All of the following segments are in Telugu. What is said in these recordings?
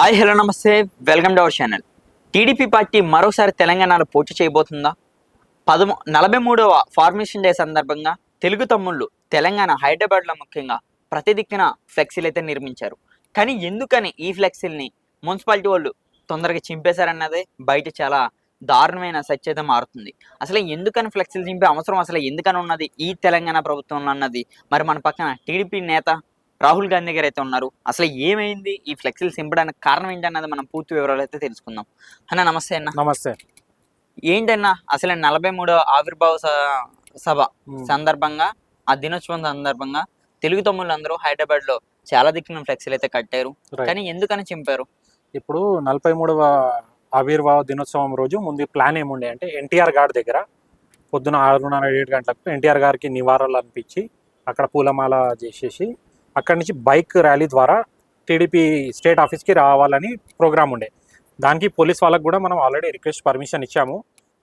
హాయ్ హలో నమస్తే. Welcome to our channel. TDP party మరోసారి తెలంగాణలో పోటీ చేయబోతుందా? పదమూ నలభై మూడవ ఫార్మేషన్ డే సందర్భంగా తెలుగు తమ్ముళ్ళు తెలంగాణ హైదరాబాద్లో ముఖ్యంగా ప్రతి దిక్కున ఫ్లెక్సీలు అయితే నిర్మించారు. కానీ ఎందుకని ఈ ఫ్లెక్సీల్ని మున్సిపాలిటీ వాళ్ళు తొందరగా చింపేశారన్నదే బయట చాలా దారుణమైన సత్యత మారుతుంది. అసలు ఎందుకని ఫ్లెక్సీలు చింపే అవసరం? అసలు ఎందుకని ఉన్నది ఈ తెలంగాణ ప్రభుత్వంలో అన్నది? మరి మన పక్కన టీడీపీ నేత రాహుల్ గాంధీ గారు అయితే ఉన్నారు. అసలు ఏమైంది ఈ ఫ్లెక్సీలు చింపడానికి కారణం ఏంటన్నది మనం పూర్తి వివరాలు అయితే తెలుసుకుందాం. అన్న నమస్తే అన్న. నమస్తే. ఏంటన్నా అసలు నలభై మూడో ఆవిర్భావ సభ. సందర్భంగా ఆ దినోత్సవం సందర్భంగా తెలుగు తమ్ముళ్ళందరూ హైదరాబాద్లో చాలా దిక్కున ఫ్లెక్సీలు అయితే కట్టారు. కానీ ఎందుకని చింపారు? ఇప్పుడు నలభై మూడవ ఆవిర్భావ దినోత్సవం రోజు ముందు ప్లాన్ ఏముండే అంటే ఎన్టీఆర్ గారి దగ్గర పొద్దున ఆరున్నర ఏడు గంటలకు ఎన్టీఆర్ గారికి నివారణలు అనిపించి అక్కడ పూలమాల చేసేసి అక్కడి నుంచి బైక్ ర్యాలీ ద్వారా టీడీపీ స్టేట్ ఆఫీస్కి రావాలని ప్రోగ్రామ్ ఉండే. దానికి పోలీస్ వాళ్ళకి కూడా మనం ఆల్రెడీ రిక్వెస్ట్ పర్మిషన్ ఇచ్చాము.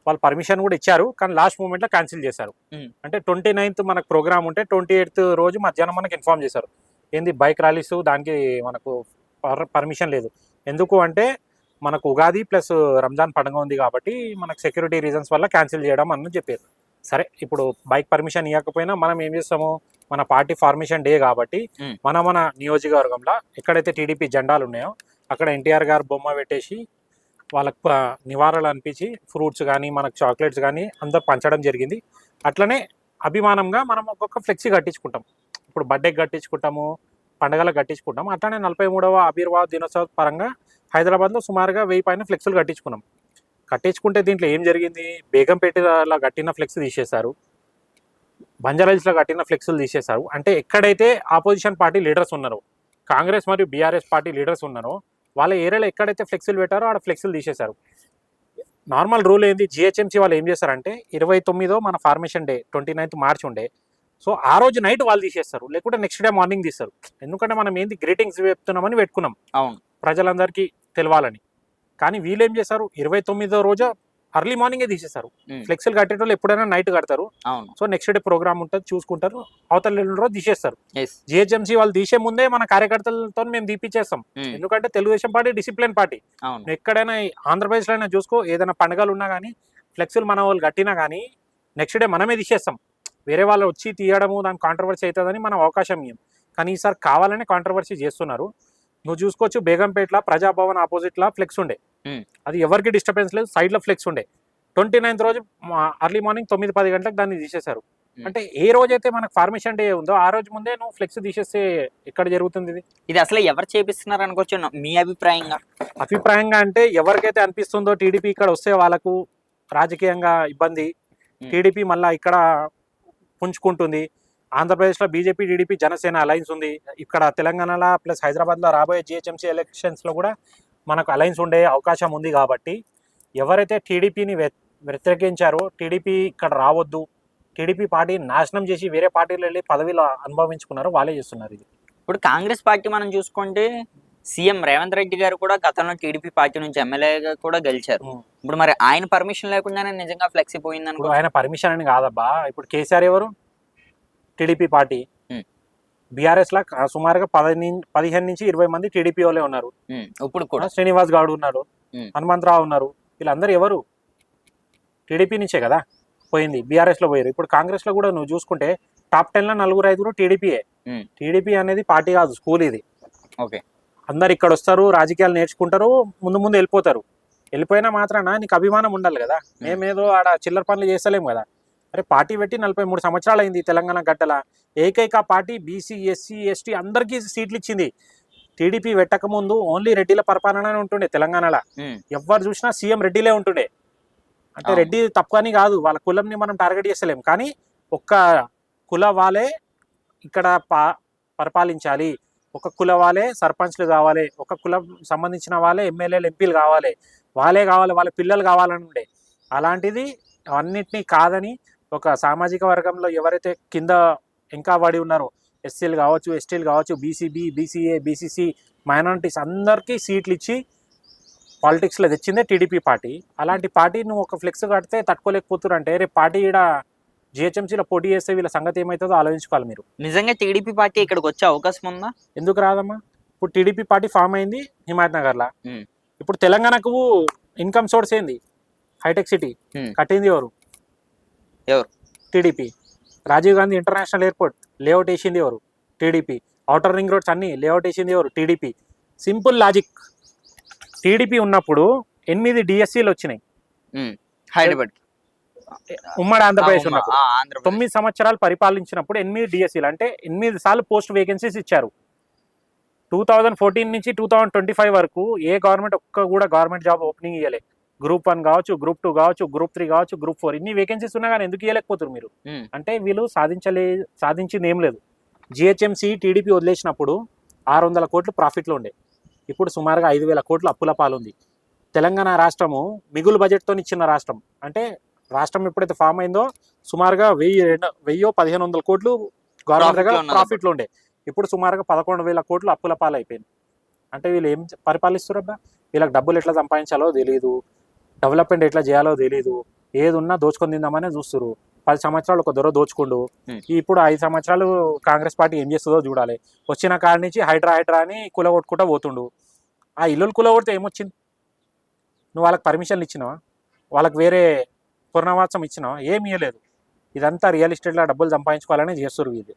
వాళ్ళు పర్మిషన్ కూడా ఇచ్చారు కానీ లాస్ట్ మూమెంట్లో క్యాన్సిల్ చేశారు. అంటే ట్వంటీ నైన్త్ మనకు ప్రోగ్రామ్ ఉంటే ట్వంటీ ఎయిత్ రోజు మధ్యాహ్నం మనకి ఇన్ఫార్మ్ చేశారు. ఏంది బైక్ ర్యాలీస్ దానికి మనకు పర్మిషన్ లేదు. ఎందుకు అంటే మనకు ఉగాది ప్లస్ రంజాన్ పండుగ ఉంది కాబట్టి మనకు సెక్యూరిటీ రీజన్స్ వల్ల క్యాన్సిల్ చేయడం అని చెప్పారు. సరే ఇప్పుడు బైక్ పర్మిషన్ ఇవ్వకపోయినా మనం ఏం చేస్తాము? మన పార్టీ ఫార్మేషన్ డే కాబట్టి. మన మన నియోజకవర్గంలో ఎక్కడైతే టీడీపీ జెండాలు ఉన్నాయో అక్కడ ఎన్టీఆర్ గారు బొమ్మ పెట్టేసి వాళ్ళకు నివారణలు అనిపించి ఫ్రూట్స్ కానీ మనకు చాక్లెట్స్ కానీ అందరు పంచడం జరిగింది. అట్లనే అభిమానంగా మనం ఒక్కొక్క ఫ్లెక్సీ కట్టించుకుంటాం. ఇప్పుడు బర్త్డేకి కట్టించుకుంటాము పండగలకు కట్టించుకుంటాం. అట్లనే నలభై మూడవ ఆవిర్భావ దినోత్సవ పరంగా హైదరాబాద్లో సుమారుగా వెయ్యి పైన ఫ్లెక్సులు కట్టించుకున్నాం. కట్టించుకుంటే దీంట్లో ఏం జరిగింది? బేగంపేటలో కట్టిన ఫ్లెక్స్ తీసేశారు. బంజారాహిల్స్లో కట్టిన ఫ్లెక్సులు తీసేశారు. అంటే ఎక్కడైతే ఆపోజిషన్ పార్టీ లీడర్స్ ఉన్నారో కాంగ్రెస్ మరియు బీఆర్ఎస్ పార్టీ లీడర్స్ ఉన్నారో వాళ్ళ ఏరియాలో ఎక్కడైతే ఫ్లెక్సులు పెట్టారో ఆడ ఫ్లెక్సులు తీసేశారు. నార్మల్ రూల్ ఏంది? జిహెచ్ఎంసీ వాళ్ళు ఏం చేస్తారంటే ఇరవై తొమ్మిదో మన formation day twenty ninth March ఉండే. సో ఆ రోజు నైట్ వాళ్ళు తీసేస్తారు. లేకుంటే నెక్స్ట్ డే మార్నింగ్ తీస్తారు. ఎందుకంటే మనం ఏంది? గ్రీటింగ్స్ చెప్తున్నామని పెట్టుకున్నాం. అవును. ప్రజలందరికీ తెలవాలని. కానీ వీళ్ళు ఏం చేశారు? ఇరవై తొమ్మిదో రోజు అర్లీ మార్నింగే మ్మ్. ఫ్లెక్సీలు కట్టేటోళ్ళు ఎప్పుడైనా నైట్ కడతారు. సో నెక్స్ట్ డే ప్రోగ్రామ్ ఉంటుంది చూసుకుంటారు. అవతల రోజు తీసేస్తారు. ఎస్ జిహెచ్ఎంసీ వాళ్ళు తీసే ముందే మన కార్యకర్తలతో మేము తీపిచ్చేస్తాం. ఎందుకంటే తెలుగుదేశం పార్టీ డిసిప్లిన్ పార్టీ. ఎక్కడైనా ఈ ఆంధ్రప్రదేశ్లో అయినా చూసుకో ఏదైనా పండుగలు ఉన్నా కానీ ఫ్లెక్సీలు మన వాళ్ళు కట్టినా కానీ నెక్స్ట్ డే మనమే తీసేస్తాం. వేరే వాళ్ళు వచ్చి తీయడము దానికి కాంట్రవర్సీ అవుతుందని మనం అవకాశం ఇవ్వం కానీ ఈసారి కావాలనే కాంట్రవర్సీ చేస్తున్నారు. నువ్వు చూసుకోవచ్చు బేగంపేటలో ప్రజాభవన్ ఆపోజిట్లో ఫ్లెక్స్ ఉండే. అది ఎవరికి డిస్టర్బెన్స్ లేదు సైడ్లో ఫ్లెక్స్ ఉండే. ట్వంటీ నైన్త్ రోజు అర్లీ మార్నింగ్ తొమ్మిది పది గంటలకు దాన్ని తీసేశారు. అంటే ఏ రోజైతే మనకు ఫార్మేషన్ డే ఉందో ఆ రోజు ముందే నువ్వు ఫ్లెక్స్ తీసేస్తే ఎక్కడ జరుగుతుంది ఇది? ఇది అసలు ఎవరు చేపిస్తున్నారు అనుకోవచ్చు మీ అభిప్రాయంగా? అభిప్రాయంగా అంటే ఎవరికైతే అనిపిస్తుందో టీడీపీ ఇక్కడ వస్తే వాళ్ళకు రాజకీయంగా ఇబ్బంది. టీడీపీ మళ్ళా ఇక్కడ పుంజుకుంటుంది. ఆంధ్రప్రదేశ్లో బీజేపీ టీడీపీ జనసేన అలయన్స్ ఉంది. ఇక్కడ తెలంగాణలో ప్లస్ హైదరాబాద్లో రాబోయే జిహెచ్ఎంసీ ఎలక్షన్స్లో కూడా మనకు అలయన్స్ ఉండే అవకాశం ఉంది కాబట్టి ఎవరైతే టీడీపీని వ్యతిరేకించారో టీడీపీ ఇక్కడ రావద్దు టీడీపీ పార్టీ నాశనం చేసి వేరే పార్టీలు వెళ్ళి పదవిలో అనుభవించుకున్నారో వాళ్ళే చేస్తున్నారు ఇది. ఇప్పుడు కాంగ్రెస్ పార్టీ మనం చూసుకుంటే సీఎం రేవంత్ రెడ్డి గారు కూడా గతంలో టీడీపీ పార్టీ నుంచి ఎమ్మెల్యేగా కూడా గెలిచారు. ఇప్పుడు మరి ఆయన పర్మిషన్ లేకుండానే నిజంగా ఫ్లెక్సీ పోయింది ఇప్పుడు అనుకో ఆయన పర్మిషన్ అని కాదబ్బా. ఇప్పుడు కేసీఆర్ ఎవరు? TDP party. బీఆర్ఎస్ లా సుమారుగా పది పదిహేను నుంచి ఇరవై మంది టీడీపీ వాళ్ళే ఉన్నారు. ఇప్పుడు కూడా. శ్రీనివాస్ గౌడ్ ఉన్నారు. హనుమంతరావు ఉన్నారు. వీళ్ళందరూ ఎవరు? టీడీపీ నుంచే కదా పోయింది. బీఆర్ఎస్లో పోయారు. ఇప్పుడు కాంగ్రెస్లో కూడా నువ్వు చూసుకుంటే టాప్ టెన్లో నలుగురు ఐదుగురు టీడీపీయే. టీడీపీ అనేది పార్టీ కాదు స్కూల్ ఇది. ఓకే. అందరు ఇక్కడ వస్తారు రాజకీయాలు నేర్చుకుంటారు ముందు ముందు వెళ్ళిపోతారు. వెళ్ళిపోయినా మాత్రాన నీకు అభిమానం ఉండాలి కదా. మేమేదో ఆడ చిల్లర పనులు చేస్తలేము కదా. అరే పార్టీ పెట్టి నలభై మూడు సంవత్సరాలు అయింది తెలంగాణ గడ్డల. ఏకైక పార్టీ బీసీ ఎస్సీ ఎస్టీ అందరికీ సీట్లు ఇచ్చింది టీడీపీ పెట్టక ముందు ఓన్లీ రెడ్డిల పరిపాలన ఉంటుండే తెలంగాణలో. ఎవరు చూసినా సీఎం రెడ్డిలే ఉంటుండే. అంటే. రెడ్డి తప్పని కాదు వాళ్ళ కులంని మనం టార్గెట్ చేస్తలేం. కానీ ఒక్క కుల వాళ్ళే ఇక్కడ పా పరిపాలించాలి. ఒక కుల వాళ్ళే సర్పంచ్లు కావాలి. ఒక కులం సంబంధించిన వాళ్ళే ఎమ్మెల్యేలు ఎంపీలు కావాలి. వాళ్ళే కావాలి వాళ్ళ పిల్లలు కావాలని ఉండే. అలాంటిది అన్నిటినీ కాదని ఒక సామాజిక వర్గంలో ఎవరైతే కింద ఇంకా పడి ఉన్నారో ఎస్సీలు కావచ్చు ఎస్టీలు కావచ్చు బీసీబీ బీసీఏ బీసీసీ మైనారిటీస్ అందరికీ సీట్లు ఇచ్చి పాలిటిక్స్లో తెచ్చిందే టీడీపీ పార్టీ. అలాంటి పార్టీ నువ్వు ఒక ఫ్లెక్స్ కడితే తట్టుకోలేకపోతున్నారు అంటే రేపు పార్టీ ఈడ జిహెచ్ఎంసీలో పోటీ చేస్తే వీళ్ళ సంగతి ఏమవుతుందో ఆలోచించుకోవాలి మీరు. నిజంగా టీడీపీ పార్టీ ఇక్కడికి వచ్చే అవకాశం ఉందా? ఎందుకు రాదమ్మా? ఇప్పుడు టీడీపీ పార్టీ ఫామ్ అయింది హిమాయత్ నగర్లో. ఇప్పుడు తెలంగాణకు ఇన్కమ్ సోర్స్ ఏంది? Hitech city. కట్టింది ఎవరు? ఎవరు? TDP. Rajiv Gandhi international airport layout వేసింది ఎవరు? టీడీపీ. అవుటర్ రింగ్ రోడ్స్ అన్ని లేఅవుట్ వేసింది ఎవరు? టీడీపీ. Simple logic. టీడీపీ ఉన్నప్పుడు ఎనిమిది డిఎస్సీలు వచ్చినాయి. హైదరాబాద్. ఉమ్మడి ఆంధ్రప్రదేశ్ ఉన్నప్పుడు. తొమ్మిది సంవత్సరాలు పరిపాలించినప్పుడు ఎనిమిది డిఎస్సీలు. అంటే ఎనిమిది సార్లు పోస్ట్ వేకెన్సీస్ ఇచ్చారు. టూ థౌజండ్ ఫోర్టీన్ నుంచి టూ థౌజండ్ ట్వంటీ ఫైవ్ వరకు ఏ గవర్నమెంట్ ఒక్క కూడా గవర్నమెంట్ జాబ్ ఓపెనింగ్ ఇవ్వలే గ్రూప్ వన్ కావచ్చు గ్రూప్ టూ కావచ్చు గ్రూప్ త్రీ కావచ్చు గ్రూప్ ఫోర్ ఇన్ని వేకెన్సీస్ ఉన్నా కానీ ఎందుకు ఇవ్వలేకపోతారు మీరు. అంటే వీళ్ళు సాధించలే సాధించింది ఏం లేదు. జిహెచ్ఎంసీ టీడీపీ వదిలేసినప్పుడు ఆరు వందల కోట్లు ప్రాఫిట్లో ఉండే. ఇప్పుడు సుమారుగా ఐదు వేల కోట్లు అప్పుల పాలుంది. తెలంగాణ రాష్ట్రము మిగులు బడ్జెట్తో ఇచ్చిన రాష్ట్రం. అంటే రాష్ట్రం ఎప్పుడైతే ఫామ్ అయిందో సుమారుగా వెయ్యి రెండు వెయ్యో పదిహేను వందల కోట్లు గవర్నమెంట్ ప్రాఫిట్లో ఉండే. ఇప్పుడు సుమారుగా పదకొండు వేల కోట్లు అప్పుల పాలు అయిపోయింది అంటే వీళ్ళు ఏం పరిపాలిస్తారబ్బా వీళ్ళకి డబ్బులు ఎట్లా సంపాదించాలో తెలియదు డెవలప్మెంట్ ఎట్లా చేయాలో తెలియదు ఏది ఉన్నా దోచుకొని తిందామనే చూస్తారు పది సంవత్సరాలు ఒక దొర దోచుకుండు. ఇప్పుడు ఐదు సంవత్సరాలు కాంగ్రెస్ పార్టీ ఏం చేస్తుందో చూడాలి. వచ్చిన కాడి నుంచి హైడ్రా హైడ్రా అని కుల కొట్టుకుంటూ పోతుండు. ఆ ఇల్లులు కుల కొడితే ఏమొచ్చింది? నువ్వు వాళ్ళకి పర్మిషన్లు ఇచ్చినావా? వాళ్ళకి వేరే పూర్ణవాసం ఇచ్చినావా? ఏమి ఇవ్వలేదు ఇదంతా రియల్ ఎస్టేట్లో డబ్బులు సంపాదించుకోవాలనే చేస్తారు వీళ్ళు.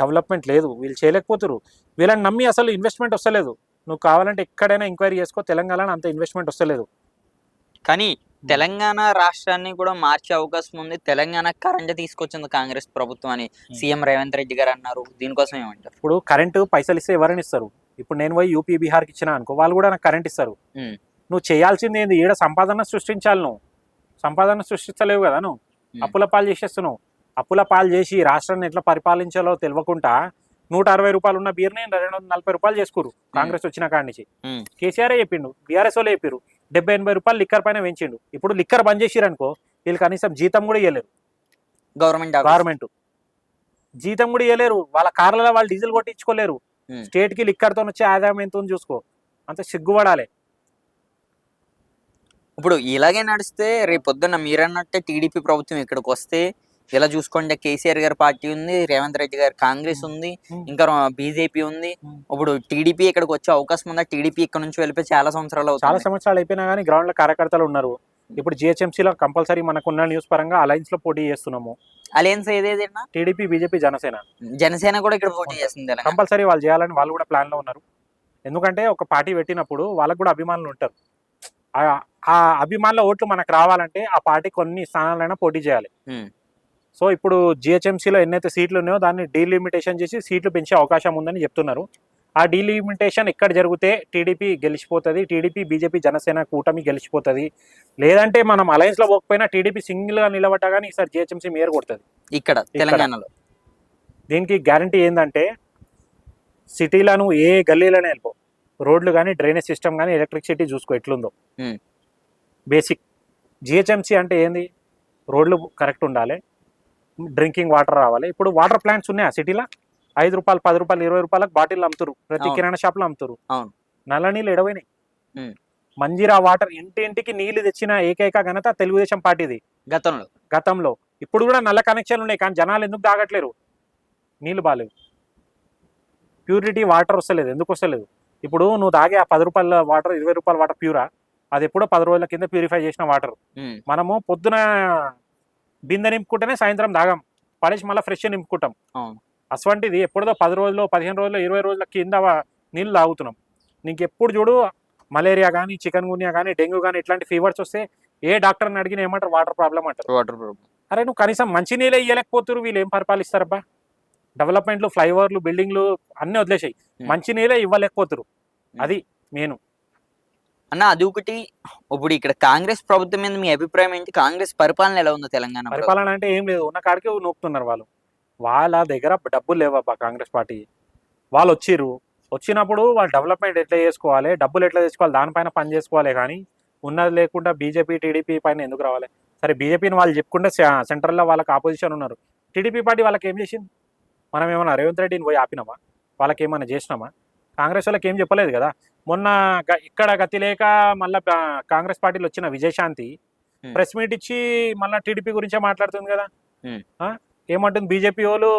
డెవలప్మెంట్ లేదు. వీళ్ళు చేయలేకపోతారు వీళ్ళని నమ్మి అసలు ఇన్వెస్ట్మెంట్ వస్తలేదు. నువ్వు కావాలంటే ఎక్కడైనా ఎంక్వైరీ చేసుకో. తెలంగాణలో అంత ఇన్వెస్ట్మెంట్ వస్తలేదు. కానీ తెలంగాణ రాష్ట్రాన్ని కూడా మార్చే అవకాశం ఉంది. తెలంగాణ కరెంట్ తీసుకొచ్చింది కాంగ్రెస్ ప్రభుత్వం అని సీఎం రేవంత్ రెడ్డి గారు అన్నారు. దీనికోసం ఏమంటారు? ఇప్పుడు కరెంటు పైసలు ఇస్తే ఎవరైనా ఇస్తారు? ఇప్పుడు నేను పోయి యూపీ బీహార్కి ఇచ్చిన అనుకో వాళ్ళు కూడా నాకు కరెంట్ ఇస్తారు. నువ్వు చేయాల్సింది ఏంది? ఈడ సంపాదన సృష్టించాలి నువ్వు. సంపాదన సృష్టించలేవు కదా నువ్వు. అప్పుల పాలు చేసేస్తున్నావు. అప్పుల పాలు చేసి రాష్ట్రాన్ని ఎట్లా పరిపాలించాలో తెలియకుండా నూట అరవై రూపాయలు ఉన్న బీర్ని రెండు వందల నలభై రూపాయలు చేసుకోరు కాంగ్రెస్ వచ్చిన కాడి నుంచి. కేసీఆర్ చెప్పిండు. బీఆర్ఎస్ వాళ్ళు చెప్పారు డెబ్బై ఎనభై రూపాయలు లిక్కర్ పైన పెంచిండు ఇప్పుడు లిక్కర్ బంద్ చేసిరు అనుకో వీళ్ళు కనీసం జీతం కూడా ఇవ్వలేరు గవర్నమెంట్ గవర్నమెంట్ జీతం కూడా ఇవ్వలేరు వాళ్ళ కార్లలో వాళ్ళు డీజిల్ కొట్టించుకోలేరు. Hmm. స్టేట్కి లిక్కర్తో వచ్చే ఆదాయం ఎంత ఉంది చూసుకో. అంత సిగ్గుపడాలి. ఇప్పుడు ఇలాగే నడిస్తే రేపు పొద్దున్న మీరన్నట్టే టీడీపీ ప్రభుత్వం ఇక్కడికి వస్తే ఇలా చూసుకోండి కేసీఆర్ గారి పార్టీ ఉంది రేవంత్ రెడ్డి గారి కాంగ్రెస్ ఉంది. ఇంకా బీజేపీ ఉంది. ఇప్పుడు టీడీపీ ఇక్కడికి వచ్చే అవకాశం ఉందా? టీడీపీ ఇక్కడ నుంచి వెళ్ళిపోయి చాలా సంవత్సరాలు చాలా సంవత్సరాలు అయిపోయినా కానీ గ్రౌండ్లో కార్యకర్తలు ఉన్నారు. ఇప్పుడు GHMC లో కంపల్సరీ మనకున్న న్యూస్ పరంగా అలయన్స్లో పోటీ చేస్తున్నాము. అలయన్స్ ఏదేదైనా టీడీపీ బీజేపీ జనసేన. జనసేన కూడా ఇక్కడ పోటీ చేస్తుంది కంపల్సరీ వాళ్ళు చేయాలని వాళ్ళు కూడా ప్లాన్లో ఉన్నారు. ఎందుకంటే ఒక పార్టీ పెట్టినప్పుడు వాళ్ళకు కూడా అభిమానులు ఉంటారు. ఆ- అభిమానుల ఓట్లు మనకు రావాలంటే ఆ పార్టీ కొన్ని స్థానాలైనా పోటీ చేయాలి. సో ఇప్పుడు జిహెచ్ఎంసీలో ఎన్నైతే సీట్లు ఉన్నాయో దాన్ని డీలిమిటేషన్ చేసి సీట్లు పెంచే అవకాశం ఉందని చెప్తున్నారు. ఆ డీలిమిటేషన్ ఎక్కడ జరిగితే టీడీపీ గెలిచిపోతుంది టీడీపీ బీజేపీ జనసేన కూటమి గెలిచిపోతుంది. లేదంటే మనం అలయన్స్లో పోకపోయినా టీడీపీ సింగిల్గా నిలబడ్డా కానీ ఈసారి జిహెచ్ఎంసీ మేయర్ కొడుతుంది. ఇక్కడ తెలంగాణలో. దీనికి గ్యారంటీ ఏంటంటే సిటీలను ఏ గల్లీలోనే వెళ్ళిపో. రోడ్లు కానీ డ్రైనేజ్ సిస్టమ్ కానీ ఎలక్ట్రిసిటీ చూసుకో ఎట్లుందో. బేసిక్. జిహెచ్ఎంసీ అంటే ఏంది? రోడ్లు కరెక్ట్ ఉండాలి. డ్రింకింగ్ వాటర్ రావాలి. ఇప్పుడు వాటర్ ప్లాంట్స్ ఉన్నాయా సిటీలో? ఐదు రూపాయలు పది రూపాయలు ఇరవై రూపాయలకు బాటిల్ అమ్ముతారు ప్రతి. కిరాణా షాప్లో అమ్ముతారు అవును. నల్ల నీళ్ళు ఎడవైనాయి. మంజీరా వాటర్ ఇంటి ఇంటికి నీళ్ళు తెచ్చిన ఏకైక ఘనత తెలుగుదేశం పార్టీది. గతంలో. గతంలో. ఇప్పుడు కూడా నల్ల కనెక్షన్లు ఉన్నాయి కానీ జనాలు ఎందుకు తాగట్లేరు? నీళ్ళు బాగాలేవు ప్యూరిటీ వాటర్ వస్తలేదు. ఎందుకు వస్తలేదు? ఇప్పుడు నువ్వు తాగే ఆ పది రూపాయల వాటర్ ఇరవై రూపాయల వాటర్ ప్యూరా? అది ఎప్పుడో పది రోజుల కింద ప్యూరిఫై చేసిన వాటర్. మనము పొద్దున బిందె నింపుకుంటేనే సాయంత్రం తాగాం పడేసి మళ్ళీ ఫ్రెష్ నింపుకుంటాం. అటువంటిది ఎప్పుడో పది రోజులు పదిహేను రోజులు ఇరవై రోజుల కింద నీళ్ళు తాగుతున్నాం. నీకు ఎప్పుడు చూడు మలేరియా కానీ చికెన్ గున్యా కానీ డెంగ్యూ కానీ ఇట్లాంటి ఫీవర్స్ వస్తే ఏ డాక్టర్ని అడిగిన ఏమంటారు? వాటర్ ప్రాబ్లం అంటారు. వాటర్ ప్రాబ్లం అరే నువ్వు కనీసం మంచి నీళ్ళే ఇవ్వలేకపోతున్నారు వీళ్ళు ఏం పరిపాలిస్తారబ్బా? డెవలప్మెంట్లు ఫ్లైఓవర్లు బిల్డింగ్లు అన్నీ వదిలేసాయి. మంచి నీళ్ళే ఇవ్వలేకపోతురు అది నేను అన్న అది ఒకటి. ఇప్పుడు ఇక్కడ కాంగ్రెస్ ప్రభుత్వం మీద మీ అభిప్రాయం ఏంటి? కాంగ్రెస్ పరిపాలన ఎలా ఉంది తెలంగాణ పరిపాలన అంటే ఏం లేదు. ఉన్న కాడికి నూపుతున్నారు వాళ్ళు. వాళ్ళ దగ్గర డబ్బులు లేవబ్బా కాంగ్రెస్ పార్టీ. వాళ్ళు వచ్చిర్రు. వచ్చినప్పుడు వాళ్ళు డెవలప్మెంట్ ఎట్లా చేసుకోవాలి? డబ్బులు ఎట్లా తెచ్చుకోవాలి? దానిపైన పని చేసుకోవాలి కానీ ఉన్నది లేకుండా బీజేపీ టీడీపీ పైన ఎందుకు రావాలి? సరే బీజేపీని వాళ్ళు చెప్పుకుంటే సెంట్రల్లో వాళ్ళకి ఆపోజిషన్ ఉన్నారు. టీడీపీ పార్టీ వాళ్ళకి ఏం చేసింది? మనం ఏమన్నా రేవంత్ రెడ్డిని పోయి ఆపినామా? వాళ్ళకి ఏమైనా చేసినామా? కాంగ్రెస్ వాళ్ళకి ఏం చెప్పలేదు కదా మొన్న ఇక్కడ గతి లేక మళ్ళీ కాంగ్రెస్ పార్టీలో వచ్చిన విజయశాంతి Hmm. ప్రెస్ మీట్ ఇచ్చి మళ్ళీ టీడీపీ గురించే మాట్లాడుతుంది కదా Hmm. ఏమంటుంది బీజేపీ వాళ్ళు